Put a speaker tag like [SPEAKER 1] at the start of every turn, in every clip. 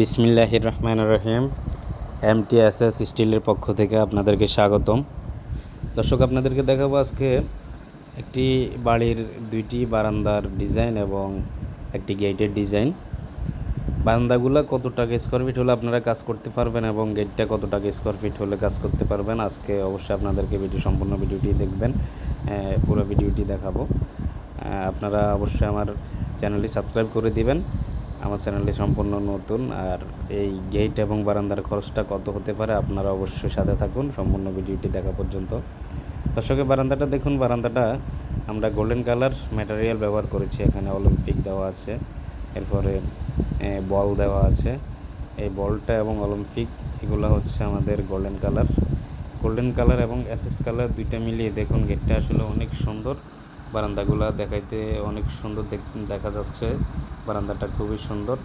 [SPEAKER 1] বিসমিল্লাহির রহমান রহিম। এম টি এস এস স্টিলের পক্ষ থেকে আপনাদেরকে স্বাগতম। দর্শক, আপনাদেরকে দেখাবো আজকে একটি বাড়ির দুইটি বারান্দার ডিজাইন এবং একটি গেটের ডিজাইন। বারান্দাগুলো কত টাকা স্কোয়ার ফিট হলে আপনারা কাজ করতে পারবেন এবং গেটটা কত টাকা স্কোয়ার ফিট হলে কাজ করতে পারবেন, আজকে অবশ্যই আপনাদেরকে ভিডিও সম্পূর্ণ ভিডিওটি দেখবেন পুরো ভিডিওটি দেখাবো। আপনারা অবশ্যই আমার চ্যানেলটি সাবস্ক্রাইব করে দিবেন। আমার চ্যানেলটি সম্পূর্ণ নতুন আর এই গেট এবং বারান্দার খরচটা কত হতে পারে আপনারা অবশ্যই সাথে থাকুন, সম্পূর্ণ ভিডিওটি দেখা পর্যন্ত। দর্শকের বারান্দাটা দেখুন, বারান্দাটা আমরা গোল্ডেন কালার ম্যাটেরিয়াল ব্যবহার করেছি, এখানে অলিম্পিক দেওয়া আছে, এরপরে বল দেওয়া আছে। এই বলটা এবং অলিম্পিক এগুলো হচ্ছে আমাদের গোল্ডেন কালার গোল্ডেন কালার এবং অ্যাসেস কালার দুইটা মিলিয়ে দেখুন গেটটা আসলে অনেক সুন্দর। বারান্দাগুলা দেখাইতে অনেক সুন্দর দেখ- যাচ্ছে। বারান্দাটা খুবই সুন্দর।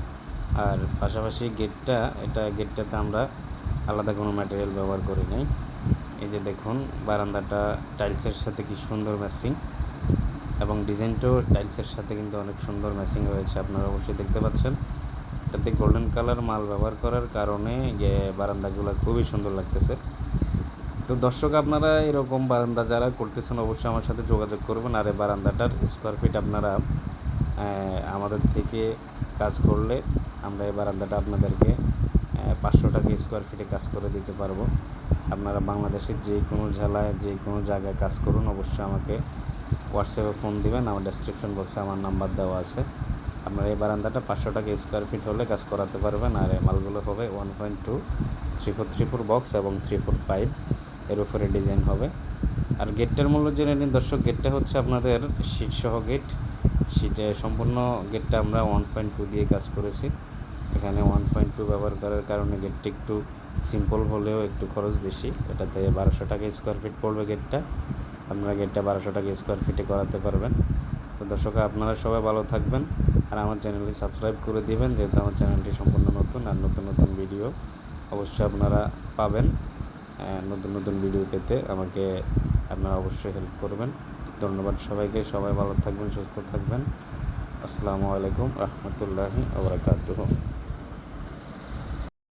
[SPEAKER 1] আর পাশাপাশি গেটটা, এটা গেটটাতে আমরা আলাদা কোনো ম্যাটেরিয়াল ব্যবহার করি নাই। এই যে দেখুন, বারান্দাটা টাইলসের সাথে কি সুন্দর ম্যাচিং এবং ডিজাইনটাও টাইলসের সাথে কিন্তু অনেক সুন্দর ম্যাচিং হয়েছে আপনারা অবশ্যই দেখতে পাচ্ছেন। এটাতে গোল্ডেন কালার মাল ব্যবহার করার কারণে বারান্দাগুলো খুবই সুন্দর লাগতেছে। তো দর্শক, আপনারা এরকম বারান্দা যারা করতেছেন, অবশ্যই আমার সাথে যোগাযোগ করবেন। আর এই বারান্দাটার স্কোয়ার ফিট আপনারা আমাদের থেকে কাজ করলে আমরা এই বারান্দাটা আপনাদেরকে পাঁচশো টাকা স্কোয়ার ফিটে কাজ করে দিতে পারব। আপনারা বাংলাদেশের যে কোনো জেলায়, যে কোনো জায়গায় কাজ করুন, অবশ্যই আমাকে হোয়াটসঅ্যাপে ফোন দিবেন। আমার ডেসক্রিপশন বক্সে আমার নাম্বার দেওয়া আছে। আপনারা এই বারান্দাটা পাঁচশো টাকা স্কোয়ার ফিট হলে কাজ করাতে পারবেন। আর এই মালগুলো হবে one point two three four three four box এবং থ্রি ফোর ফাইভ এর উপরে ডিজাইন হবে। আর গেটটার মূল্য জেনে নিন দর্শক গেটটা হচ্ছে আপনাদের সিট সহ গেট সিটে সম্পূর্ণ গেটটা আমরা ওয়ান পয়েন্ট টু দিয়ে কাজ করেছি। এখানে ওয়ান পয়েন্ট টু ব্যবহার করার কারণে গেটটা একটু সিম্পল হলেও একটু খরচ বেশি। এটাতে বারোশো টাকা স্কোয়ার ফিট পড়বে গেটটা আপনারা গেটটা বারোশো টাকা স্কোয়ার ফিটে করাতে পারবেন। তো দর্শক, আপনারা সবাই ভালো থাকবেন আর আমার চ্যানেলটি সাবস্ক্রাইব করে দিবেন, যেহেতু আমার চ্যানেলটি সম্পূর্ণ নতুন আর নতুন নতুন ভিডিও অবশ্যই আপনারা পাবেন। নতুন নতুন ভিডিও পেতে আমাকে আপনারা অবশ্যই হেল্প করবেন। ধন্যবাদ সবাইকে, সবাই ভালো থাকবেন, সুস্থ থাকবেন। আসসালামু আলাইকুম, রহমতুল্লাহি আবরাকাতুহ